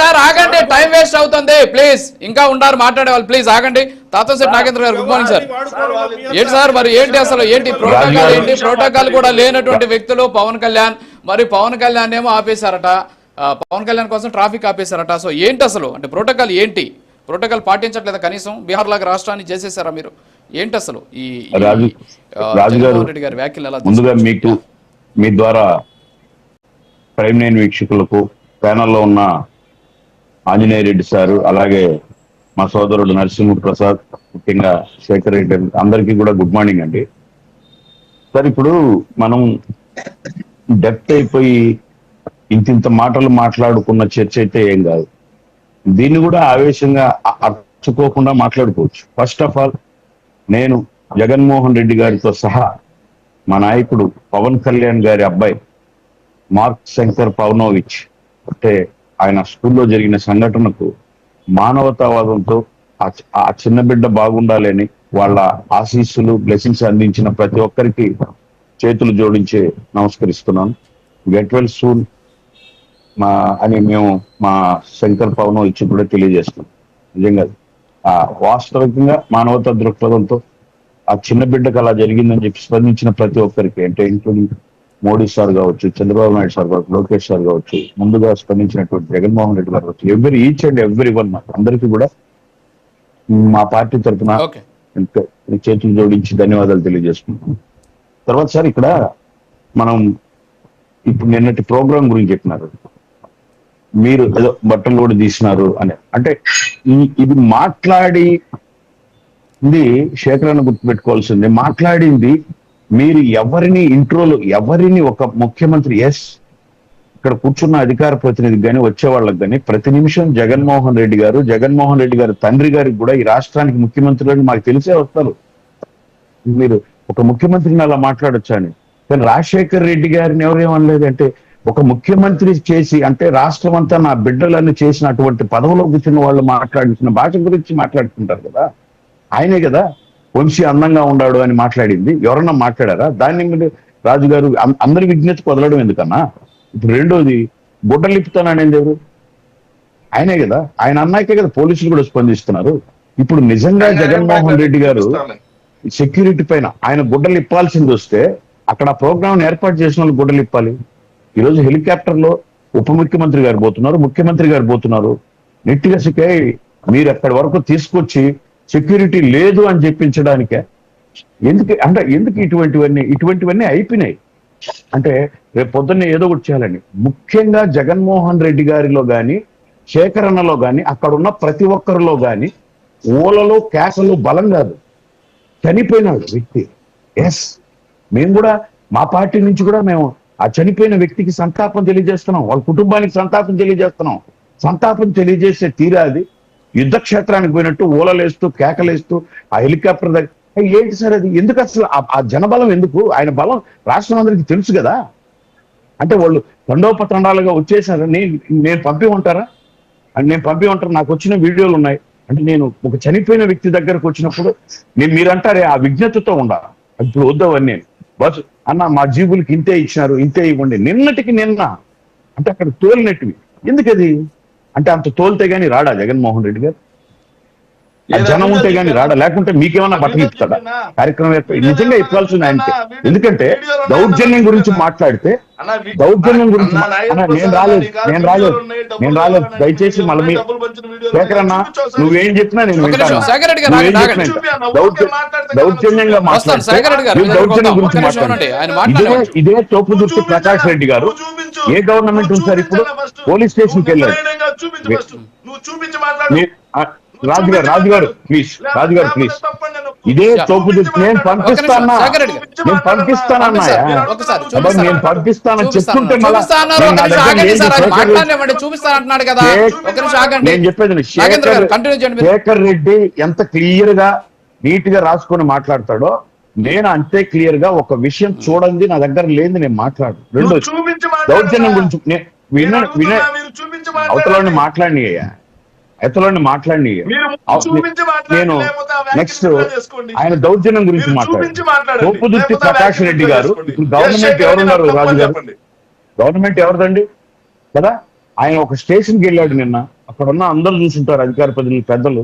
Sir ఆగండి time waste అవుతుంది. Please ఇంకా ఉండారు మాట్లాడే వాళ్ళు. ప్లీజ్ ఆగండి. తాతోసేపు నాగేంద్ర గారు గుడ్ మార్నింగ్ సార్ ఏంటి సార్ మరి ఏంటి అసలు ఏంటి ప్రోటోకాల్ ఏంటి? ప్రోటోకాల్ కూడా లేనటువంటి వ్యక్తులు పవన్ కళ్యాణ్. మరి పవన్ కళ్యాణ్ ఏమో ఆపేశారట. పవన్ కళ్యాణ్ కోసం ట్రాఫిక్ ఆపేశారట. సో ఏంటి అసలు? అంటే ప్రోటోకాల్ ఏంటి? ప్రోటోకాల్ పాటించట్లేదా కనీసం? బీహార్ లాగా రాష్ట్రాన్ని చేసేసారా మీరు? ఏంటి అసలు? ఈ రెడ్డి గారి వ్యాఖ్యలు ఎలా ముందుగా? మీకు మీ ద్వారా ప్రైమ్ నైన్ వీక్షకులకు ప్యానల్లో ఉన్న ఆంజనేయ రెడ్డి సారు అలాగే మా సోదరుడు నరసింహ ప్రసాద్ ముఖ్యంగా శేఖర్ రెడ్డి అందరికీ కూడా గుడ్ మార్నింగ్ అండి. సార్ ఇప్పుడు మనం డెప్త్ అయిపోయి ఇంత ఇంత మాటలు మాట్లాడుకున్న చర్చ అయితే ఏం కాదు. దీన్ని కూడా ఆవేశంగా అర్చుకోకుండా మాట్లాడుకోవచ్చు. ఫస్ట్ ఆఫ్ ఆల్ నేను జగన్మోహన్ రెడ్డి గారితో సహా మా నాయకుడు పవన్ కళ్యాణ్ గారి అబ్బాయి మార్క్ శంకర్ పవనోవిచ్ అంటే ఆయన స్కూల్లో జరిగిన సంఘటనకు మానవతావాదంతో ఆ ఆ చిన్న బిడ్డ బాగుండాలని వాళ్ళ ఆశీస్సులు బ్లెస్సింగ్స్ అందించిన ప్రతి ఒక్కరికి చేతులు జోడించి నమస్కరిస్తున్నాను. గెట్ వెల్ సూన్ మా అని మేము మా శంకర్ పవనోవిచ్ కూడా తెలియజేస్తున్నాం. నిజంగా ఆ వాస్తవికంగా మానవతా దృక్పథంతో ఆ చిన్న బిడ్డకు అలా జరిగిందని చెప్పి స్పందించిన ప్రతి ఒక్కరికి అంటే ఇంక్లూడింగ్ మోడీ సార్ కావచ్చు చంద్రబాబు నాయుడు సార్ కావచ్చు లోకేష్ సార్ కావచ్చు ముందుగా స్పందించినటువంటి జగన్మోహన్ రెడ్డి గారు కావచ్చు ఎవరి ఈచ్ అండ్ ఎవ్రీ వన్ అందరికీ కూడా మా పార్టీ తరఫున చేతులు జోడించి ధన్యవాదాలు తెలియజేసుకుంటున్నాం. తర్వాత సార్ ఇక్కడ మనం ఇప్పుడు నిన్నటి ప్రోగ్రాం గురించి చెప్పినారు. మీరు ఏదో బట్టలు కూడా తీసినారు అని. అంటే ఇది మాట్లాడి ఇది శేఖరాన్ని గుర్తుపెట్టుకోవాల్సింది మాట్లాడింది మీరు ఎవరిని ఇంట్రోలు ఎవరిని ఒక ముఖ్యమంత్రి ఎస్ ఇక్కడ కూర్చున్న అధికార ప్రతినిధికి కానీ వచ్చే వాళ్ళకి కానీ ప్రతి నిమిషం జగన్మోహన్ రెడ్డి గారు జగన్మోహన్ రెడ్డి గారి తండ్రి గారికి కూడా ఈ రాష్ట్రానికి ముఖ్యమంత్రి అని మాకు తెలిసే వస్తారు. మీరు ఒక ముఖ్యమంత్రిని అలా మాట్లాడొచ్చా అని. కానీ రాజశేఖర్ రెడ్డి గారిని ఎవరేమనలేదు అంటే ఒక ముఖ్యమంత్రి చేసి అంటే రాష్ట్రం అంతా నా బిడ్డలన్నీ చేసిన అటువంటి పదవిలో కూర్చున్న వాళ్ళు మాట్లాడుతున్న భాష గురించి మాట్లాడుకుంటారు కదా. ఆయనే కదా. వంశీ అందంగా ఉన్నాడు అని మాట్లాడింది. ఎవరన్నా మాట్లాడారా? దాన్ని మీరు రాజుగారు అందరి విజ్ఞతకు వదలడం ఎందుకన్నా? ఇప్పుడు రెండోది గుడ్డలిప్పుతాననేది ఎవరు? ఆయనే కదా. ఆయన అన్నాకే కదా పోలీసులు కూడా స్పందిస్తున్నారు. ఇప్పుడు నిజంగా జగన్మోహన్ రెడ్డి గారు సెక్యూరిటీ పైన ఆయన గుడ్డలు ఇప్పాల్సింది వస్తే అక్కడ ప్రోగ్రామ్ ఏర్పాటు చేసిన వాళ్ళు గుడ్డలు ఇప్పాలి ఈరోజు హెలికాప్టర్లో ఉప ముఖ్యమంత్రి గారు పోతున్నారు ముఖ్యమంత్రి గారు పోతున్నారు. నెట్టిగా మీరు అక్కడి వరకు తీసుకొచ్చి సెక్యూరిటీ లేదు అని చెప్పించడానికే ఎందుకు అంటే ఎందుకు ఇటువంటివన్నీ ఇటువంటివన్నీ అయిపోయినాయి. అంటే రేపు పొద్దున్నే ఏదో ఒకటి చేయాలండి. ముఖ్యంగా జగన్మోహన్ రెడ్డి గారిలో కానీ సేకరణలో కానీ అక్కడ ఉన్న ప్రతి ఒక్కరిలో కానీ ఊలలో కేకలు బలం కాదు. చనిపోయినాడు వ్యక్తి. ఎస్ మేము కూడా మా పార్టీ నుంచి కూడా మేము ఆ చనిపోయిన వ్యక్తికి సంతాపం తెలియజేస్తున్నాం. వాళ్ళ కుటుంబానికి సంతాపం తెలియజేస్తున్నాం. సంతాపం తెలియజేసే తీరా అది. యుద్ధ క్షేత్రానికి పోయినట్టు ఊలలేస్తూ కేకలేస్తూ ఆ హెలికాప్టర్ దగ్గర ఏ, ఏంటి సార్ అది? ఎందుకు అసలు ఆ- జనబలం ఎందుకు? ఆయన బలం రాష్ట్రం అందరికీ తెలుసు కదా. అంటే వాళ్ళు తండోపతండాలుగా వచ్చేసారు. నేను నేను పంపి ఉంటారా? అని నేను పంపి ఉంటారు. నాకు వచ్చిన వీడియోలు ఉన్నాయి. అంటే నేను ఒక చనిపోయిన వ్యక్తి దగ్గరకు వచ్చినప్పుడు నేను మీరంటారే ఆ విజ్ఞతతో ఉండాలి. ఇప్పుడు వద్దవన్నీ బస్ అన్న మా జీవులకి ఇంతే ఇచ్చినారు ఇంతే ఇవ్వండి. నిన్నటికి నిన్న. అంటే అక్కడ తోలినట్టువి. ఎందుకది? అంటే అంత తోలితే గానీ రాడా జగన్మోహన్ రెడ్డి గారు? జనం ఉంటే గానీ రాడా? లేకుంటే మీకేమన్నా బట్టలు ఇస్తాడా కార్యక్రమం యొక్క నిజంగా ఇవ్వాల్సింది ఆయనకి. ఎందుకంటే దౌర్జన్యం గురించి మాట్లాడితే దౌర్జన్యం గురించి నేను రాలేదు. నేను రాలేదు. నేను రాలేదు. దయచేసి మళ్ళీ మీ శేఖర్ అన్న నువ్వేం చెప్పినా నేను వింటాను. నువ్వేం చెప్పినా దౌర్జన్యంగా మాట్లాడితే దౌర్జన్యం గురించి మాట్లాడండి ఇదే. ఇదే తోపు దుర్తి ప్రకాష్ రెడ్డి గారు. ఏ గవర్నమెంట్ ఉంది సార్ ఇప్పుడు? పోలీస్ స్టేషన్కి వెళ్ళాడు రాజు గారు రాజు గారు ప్లీజ్ రాజు గారు ప్లీజ్. ఇదే తోపు నేను పంపిస్తానా? శేఖర్ రెడ్డి గారు. నేను పంపిస్తానన్నా. నేను పంపిస్తానని చూపిస్తాను. చెప్తుంటే మళ్ళా చూపిస్తాను, నేను కదా. చెప్పేది శేఖర్ రెడ్డి ఎంత క్లియర్గా నీట్గా రాసుకొని మాట్లాడతాడో నేను అంతే క్లియర్గా ఒక విషయం చూడండి నా దగ్గర లేదు నేను మాట్లాడు రెండు దౌర్జన్యం గురించి విన విన అవతలని మాట్లాడి అవతలని మాట్లాడి. నేను నెక్స్ట్ ఆయన దౌర్జన్యం గురించి మాట్లాడు తోపుదుర్తి ప్రకాష్ రెడ్డి గారు గవర్నమెంట్ ఎవరున్నారు రాజు గారు గవర్నమెంట్ ఎవరిదండి? కదా? ఆయన ఒక స్టేషన్కి వెళ్ళాడు నిన్న. అక్కడ ఉన్న అందరూ చూసుంటారు అధికార ప్రతినిధులు పెద్దలు.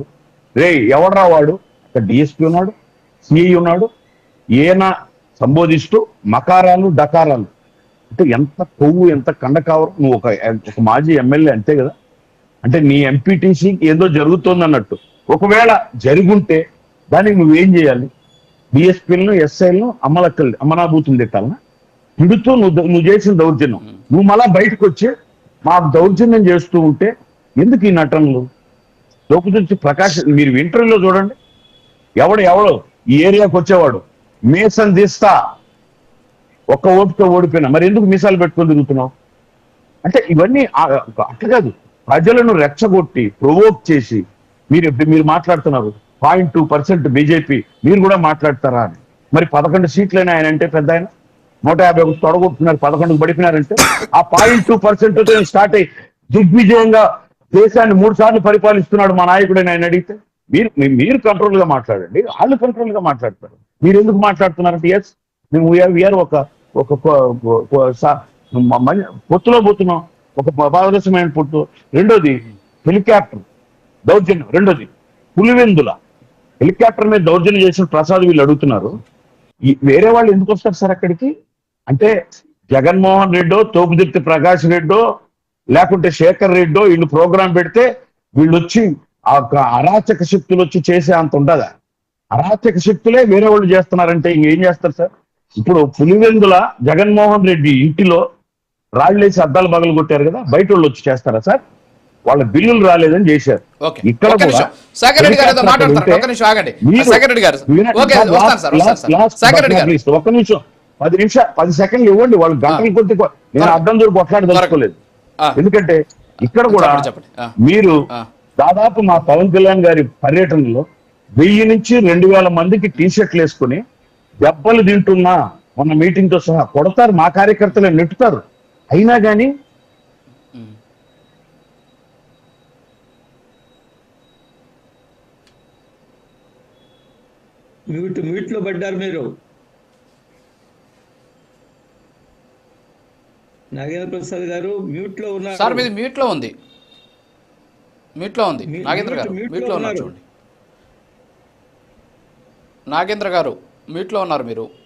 రే ఎవడరా వాడు? అక్కడ డిఎస్పీ ఉన్నాడు సిఐ ఉన్నాడు. ఈయన సంబోధిస్తూ మకారాలు డకారాలు. అంటే ఎంత కొవ్వు ఎంత కండకావరం? నువ్వు ఒక మాజీ ఎమ్మెల్యే అంతే కదా? అంటే నీ ఎంపీటీసీ ఏదో జరుగుతోంది అన్నట్టు ఒకవేళ జరుగుంటే దానికి నువ్వేం చేయాలి? డిఎస్పీలను ఎస్ఐలను అమలక్కలు అమనాభూతులు తిట్టాలనా తిడుతూ నువ్వు నువ్వు చేసిన దౌర్జన్యం. నువ్వు మళ్ళా బయటకు వచ్చి మాకు దౌర్జన్యం చేస్తూ ఉంటే ఎందుకు ఈ నటనలు? లోపల ప్రకాష్ మీరు ఇంటర్వ్యూలో చూడండి. ఎవడు ఎవడు? ఈ ఏరియాకి వచ్చేవాడు. మేసన్ తీస్తా. ఒక్క ఓటుతో ఓడిపోయినా. మరి ఎందుకు మీసాలు పెట్టుకొని తిరుగుతున్నావు? అంటే ఇవన్నీ అట్లా కాదు. ప్రజలను రెచ్చగొట్టి ప్రొవోక్ చేసి మీరు మీరు మాట్లాడుతున్నారు పాయింట్ టూ పర్సెంట్ బీజేపీ మీరు కూడా మాట్లాడతారా అని. మరి పదకొండు సీట్లైనా ఆయన అంటే పెద్ద ఆయన? నూట యాభై ఒకటి తొడగొట్టున్నారు పదకొండుకు పడిపోయినారంటే? ఆ పాయింట్ టూ పర్సెంట్ స్టార్ట్ అయ్యి దిగ్విజయంగా దేశాన్ని మూడు సార్లు పరిపాలిస్తున్నాడు మా నాయకుడు ఆయన అడిగితే మీరు మీరు కంట్రోల్గా మాట్లాడండి వాళ్ళు కంట్రోల్గా మాట్లాడతారు. మీరు ఎందుకు మాట్లాడుతున్నారంటే ఎస్ మేము వీఆర్ ఒక ఒక పొత్తులో పోతున్నాం. ఒక పారదర్శమైన పుట్టు. రెండోది హెలికాప్టర్. దౌర్జన్యం. రెండోది పులివెందుల. హెలికాప్టర్ మీద దౌర్జన్యం చేసిన ప్రసాద్ వీళ్ళు అడుగుతున్నారు. వేరే వాళ్ళు ఎందుకు వస్తారు సార్ అక్కడికి? అంటే జగన్మోహన్ రెడ్డో తోపుదిర్తి ప్రకాష్ రెడ్డో లేకుంటే శేఖర్ రెడ్డో వీళ్ళు ప్రోగ్రాం పెడితే వీళ్ళు వచ్చి ఆ యొక్క అరాచక శక్తులు వచ్చి చేసే అంత ఉండదా? అరాచక శక్తులే వేరే వాళ్ళు చేస్తున్నారంటే ఇంకేం చేస్తారు సార్? ఇప్పుడు పులివెందుల జగన్మోహన్ రెడ్డి ఇంటిలో రాళ్ళేసి అద్దాలు బగలు కొట్టారు కదా బయట వాళ్ళు వచ్చి చేస్తారా సార్? వాళ్ళ బిల్లులు రాలేదని చేశారు. ఇక్కడ ఒక్క నిమిషం. పది నిమిషాలు పది సెకండ్లు ఇవ్వండి. వాళ్ళు గంటలు కొద్ది నేను. అడ్డం దూరం కొట్లాడి ఆ, ఎందుకంటే ఇక్కడ కూడా. మీరు. దాదాపు మా పవన్ కళ్యాణ్ గారి పర్యటనలో వెయ్యి నుంచి రెండు వేల మందికి టీ షర్ట్లు వేసుకుని దెబ్బలు తింటున్నా మొన్న మీటింగ్తో సహా కొడతారు మా కార్యకర్తలు నెట్టుతారు. అయినా కానీ మ్యూట్ మ్యూట్లో పడ్డారు మీరు? నాగేంద్ర ప్రసాద్ గారు మ్యూట్లో ఉన్నారు. సార్ మీది మ్యూట్లో ఉంది. మ్యూట్లో ఉంది. మీ- నాగేంద్ర గారు మ్యూట్లో ఉన్నారు. చూడండి. నాగేంద్ర గారు మ్యూట్లో ఉన్నారు మీరు.